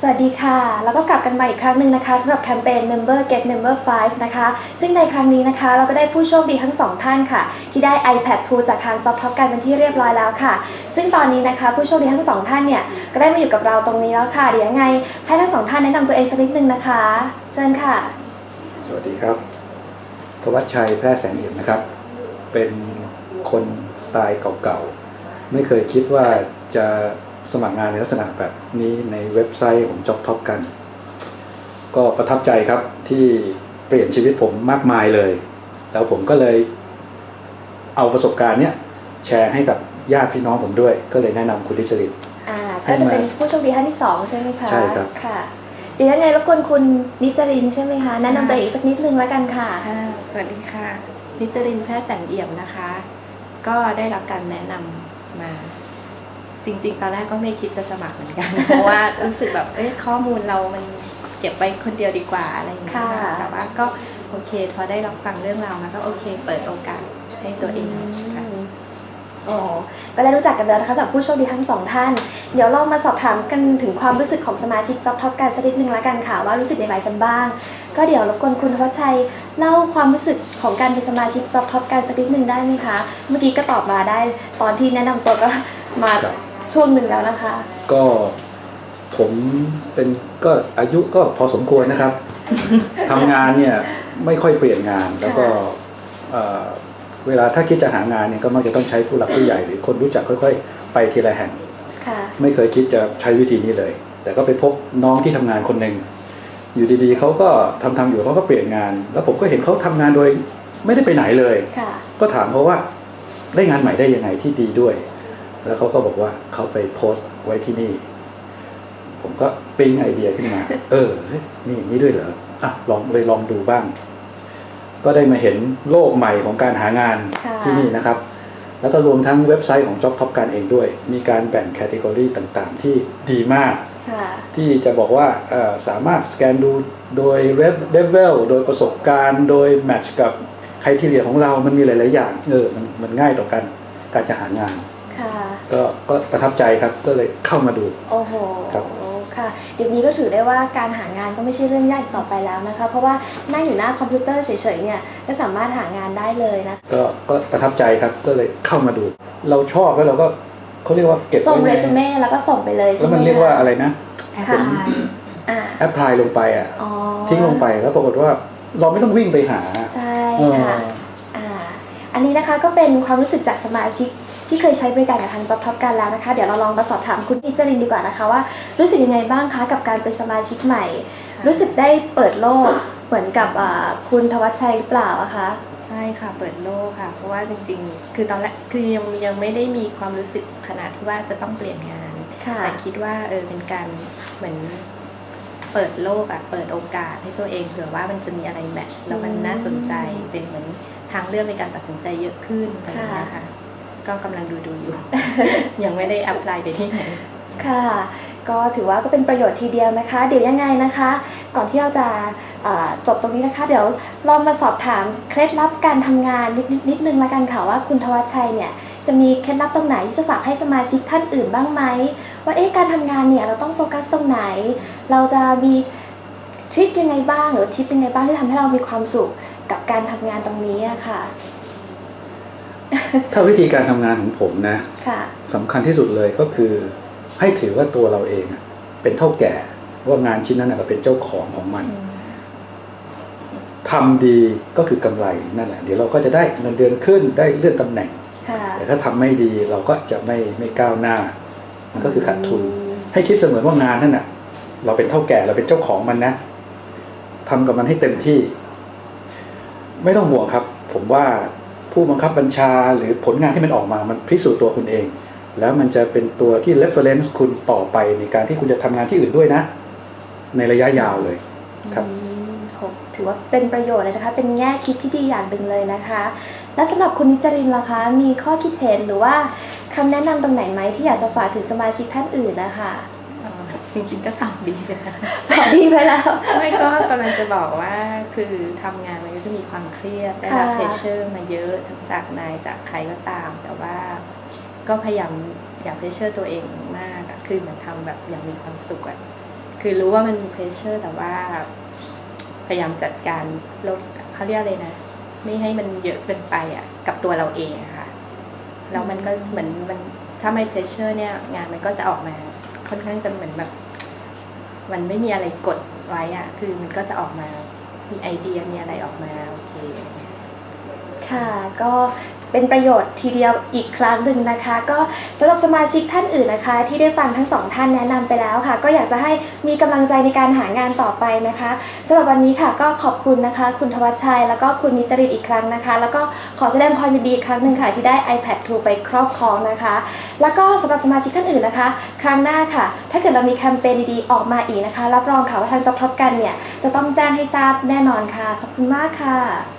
สวัสดีค่ะ แล้วก็กลับกันมาอีกครั้งหนึ่งนะคะสำหรับแคมเปญ Member Get Member 5 นะคะ ซึ่งในครั้งนี้นะคะ เราก็ได้ผู้โชคดีทั้งสองท่านค่ะ ที่ได้ iPad 2 จากทาง Job Top กันเป็นที่เรียบร้อยแล้วค่ะ ซึ่งตอนนี้นะคะผู้โชคดีทั้งสองท่านเนี่ย ก็ได้มาอยู่กับเราตรงนี้แล้วค่ะ เดี๋ยวยังไงให้ทั้งสองท่านแนะนำตัวเองสักนิดนึงนะคะ เชิญค่ะ สวัสดีครับทวัชชัยแพร่แสงเอี่ยมนะครับ เป็นคนสไตล์เก่าๆ ไม่เคยคิดว่าจะ สมัครงานในลักษณะแบบนี้ในเว็บไซต์ของ Job Top กัน ก็ประทับใจครับที่เปลี่ยนชีวิตผมมากมายเลย แล้วผมก็เลยเอาประสบการณ์เนี้ยแชร์ให้กับญาติพี่น้องผมด้วย ก็เลยแนะนำคุณทิชริตอ่าก็จะเป็นผู้โชคดีท่านที่สองใช่ไหมคะใช่ครับค่ะเดี๋ยวยังไงรบกวนคุณนิจรินใช่ไหมคะแนะนำตัวเองอีกสักนิดนึงแล้วกันค่ะค่ะสวัสดีค่ะ นิจรินแพทย์แสงเอี่ยมนะคะ ก็ได้รับการแนะนำมา จริง ๆ ตอนแรกก็ไม่คิดจะสมัครเหมือนกัน เพราะว่ารู้สึกแบบเอ้ยข้อมูลเรามันเก็บไว้คนเดียวดีกว่าอะไรอย่างเงี้ยค่ะค่ะแต่ว่าก็โอเค พอได้รับฟังเรื่องราวมาก็โอเค เปิดโอกาสให้ตัวเองค่ะอ๋อก็ได้รู้จักกันแล้วนะคะจากผู้โชคดีทั้งสองท่าน เดี๋ยวเรามาสอบถามกันถึงความรู้สึกของสมาชิกจ็อบท็อปกันสักนิดนึงแล้วกันค่ะ ว่ารู้สึกอย่างไรกันบ้าง ก็เดี๋ยวรบกวนคุณธวัชชัยเล่าความรู้สึกของการเป็นสมาชิกจ็อบท็อปกันสักนิดนึงได้ไหมคะ เมื่อกี้ก็ตอบมาได้ ตอนที่แนะนำตัวก็มาครับ ช่วงหนึ่งแล้วนะคะ ก็ผมเป็นก็อายุก็พอสมควรนะครับ ทำงานเนี่ยไม่ค่อยเปลี่ยนงานแล้วก็เอ่อเวลาถ้าคิดจะหางานเนี่ยก็มักจะต้องใช้ผู้หลักผู้ใหญ่หรือคนรู้จักค่อยๆ ไปทีละแห่ง ค่ะ ไม่เคยคิดจะใช้วิธีนี้เลย แต่ก็ไปพบน้องที่ทำงานคนหนึ่ง อยู่ดีๆเขาก็ทำทำอยู่เขาก็เปลี่ยนงาน แล้วผมก็เห็นเขาทำงานโดยไม่ได้ไปไหนเลย ค่ะ ก็ถามเขาว่าได้งานใหม่ได้ยังไงที่ดีด้วย แล้วเขาก็บอกว่าเขาไปโพสต์ไว้ที่นี่ ผมก็ปิ๊งไอเดียขึ้นมา เออเฮ้ยมีอย่างนี้ด้วยเหรออะลองเลยลองดูบ้าง ก็ได้มาเห็นโลกใหม่ของการหางานค่ะที่นี่นะครับ แล้วก็รวมทั้งเว็บไซต์ของ Job Top การเองด้วย มีการแบ่งแคตตากรีต่างๆ ที่ดีมากค่ะที่จะบอกว่าเอ่อสามารถสแกนดูโดยเเลเวลโดยประสบการณ์ โดยแมทช์กับใครที่เรียของเรามันมีหลาย ๆ อย่างเออมันมันง่ายต่อการการจะหางานค่ะ ก็ก็ประทับใจครับก็เลยเข้ามาดู โอ้โหครับค่ะเดี๋ยวนี้ก็ถือได้ว่าการหางานก็ไม่ใช่เรื่องยากอีกต่อไปแล้วนะคะ เพราะว่านั่งอยู่หน้าคอมพิวเตอร์เฉยๆเนี่ยก็สามารถหางานได้เลยนะคะก็ก็ประทับใจครับก็เลยเข้ามาดู เราชอบแล้วเราก็เขาเรียกว่าเก็บส่งไว้เรในซูเม่แล้วก็ส่งไปเลยใช่แล้วไหมมันเรียกว่าอะไรนะค่ะอ่าแอปพลายลงไปอะอ๋อทิ้งลงไปแล้วปรากฏว่าเราไม่ต้องวิ่งไปหา ใช่เออค่ะอ่าอันนี้นะคะก็เป็นความรู้สึกจากสมาชิก ที่เคยใช้บริการกับทาง Job Top กันแล้วนะคะ เดี๋ยวเราลองมาสอบถามคุณนิจรินดีกว่านะคะว่ารู้สึกยังไงบ้างคะกับการเป็นสมาชิกใหม่ รู้สึกได้เปิดโลกเหมือนกับอ่าคุณทวัชชัยหรือเปล่าอะคะใช่ค่ะเปิดโลกค่ะ เพราะว่าจริงๆ คือตอนแรกคือยังยังไม่ได้มีความรู้สึกขนาดที่ว่าจะต้องเปลี่ยนงานค่ะแต่คิดว่าเออเป็นการเหมือนเปิดโลกอะเปิดโอกาสให้ตัวเองเผื่อว่ามันจะมีอะไรแมทช์แล้วมันน่าสนใจเป็นเหมือนทางเลือกในการตัดสินใจเยอะขึ้นอะไรอย่างเงี้ยค่ะ ก็กำลังดูดูอยู่ ยังไม่ได้อัพไลน์ไปที่ไหนค่ะ ก็ถือว่าก็เป็นประโยชน์ทีเดียวนะคะ เดี๋ยวยังไงนะคะ ก่อนที่เราจะจบตรงนี้นะคะ เดี๋ยวลองมาสอบถามเคล็ดลับการทำงานนิดนิดนิดนึงละกันค่ะว่าคุณทวัชชัยเนี่ยจะมีเคล็ดลับตรงไหนที่จะฝากให้สมาชิกท่านอื่นบ้างไหมว่าเอ๊ะการทำงานเนี่ยเราต้องโฟกัสตรงไหน เราจะมีทริคยังไงบ้าง หรือทิปยังไงบ้างที่ทำให้เรามีความสุขกับการทำงานตรงนี้อะค่ะ ถ้าวิธีการทำงานของผมนะค่ะสำคัญที่สุดเลยก็คือ ให้ถือว่าตัวเราเองอะเป็นเท่าแก่ว่างานชิ้นนั้นนะเราเป็นเจ้าของของมันทำดีก็คือกำไรนั่นแหละ เดี๋ยวเราก็จะได้เงินเดือนขึ้นได้เลื่อนตำแหน่งค่ะแต่ถ้าทำไม่ดีเราก็จะไม่ไม่ก้าวหน้า มันก็คือขาดทุนอืมให้คิดเสมือนว่างานนั่นน่ะ เราเป็นเท่าแก่เราเป็นเจ้าของมันนะทำกับมันให้เต็มที่ ไม่ต้องห่วงครับ ผมว่า ผู้บังคับบัญชาหรือผลงานที่มันออกมา มันพิสูจน์ตัวคุณเอง แล้วมันจะเป็นตัวที่ reference คุณต่อไปในการที่คุณจะทำงานที่อื่นด้วยนะ ในระยะยาวเลยครับอืมโหถือว่าเป็นประโยชน์เลยนะคะ เป็นแง่คิดที่ดีอย่างหนึ่งเลยนะคะ และสำหรับคุณนิจรินล่ะคะ มีข้อคิดเห็นหรือว่าคำแนะนำตรงไหนไหมที่อยากจะฝากถึงสมาชิกท่านอื่นนะคะอ๋อจริงๆก็ตอบดีเลยนะตอ บดีไปแล้ว ไม่ก็กำลังจะบอกว่าคือทำงานมันก็จะมีความเครียดได้รับค่ะเพรสเชอร์มาเยอะทั้งจากนายจากใครก็ตาม แต่ว่าก็พยายามอย่าเพรสเชอร์ตัวเองมากอะคือเหมือนทำแบบอย่างมีความสุขอะคคือรู้ว่ามันมีเพรสเชอร์แต่ว่าพยายามจัดการลดเขาเรียกอะไรนะ ไม่ให้มันเยอะเกินไปอะกับตัวเราเองอะค่ะแล้วมันก็เหมือนมันถ้าไม่เพรสเชอร์เนี่ยงานมันก็จะออกมาค่อนข้างจะเหมือนแบบ มันไม่มีอะไรกดไว้อะคือมันก็จะออกมา มีไอเดียมีอะไรออกมาโอเค ค่ะ ก็ เป็นประโยชน์ทีเดียวอีกครั้งหนึ่งนะคะ ก็สำหรับสมาชิกท่านอื่นนะคะ ที่ได้ฟังทั้งสองท่านแนะนำไปแล้วค่ะ ก็อยากจะให้มีกำลังใจในการหางานต่อไปนะคะสำหรับวันนี้ค่ะก็ขอบคุณนะคะ คุณทวัชชัย แล้วก็คุณนิจริตอีกครั้งนะคะ แล้วก็ขอแสดงความยินดีอีกครั้งหนึ่งค่ะ ที่ได้ iPad 2 ไปครอบครองนะคะ แล้วก็สำหรับสมาชิกท่านอื่นนะคะ ครั้งหน้าค่ะ ถ้าเกิดเรามีแคมเปญดีๆออกมาอีกนะคะรับรองค่ะว่าทางจ็อบท็อปกันเนี่ยจะต้องแจ้งให้ทราบแน่นอนค่ะขอบคุณมากค่ะ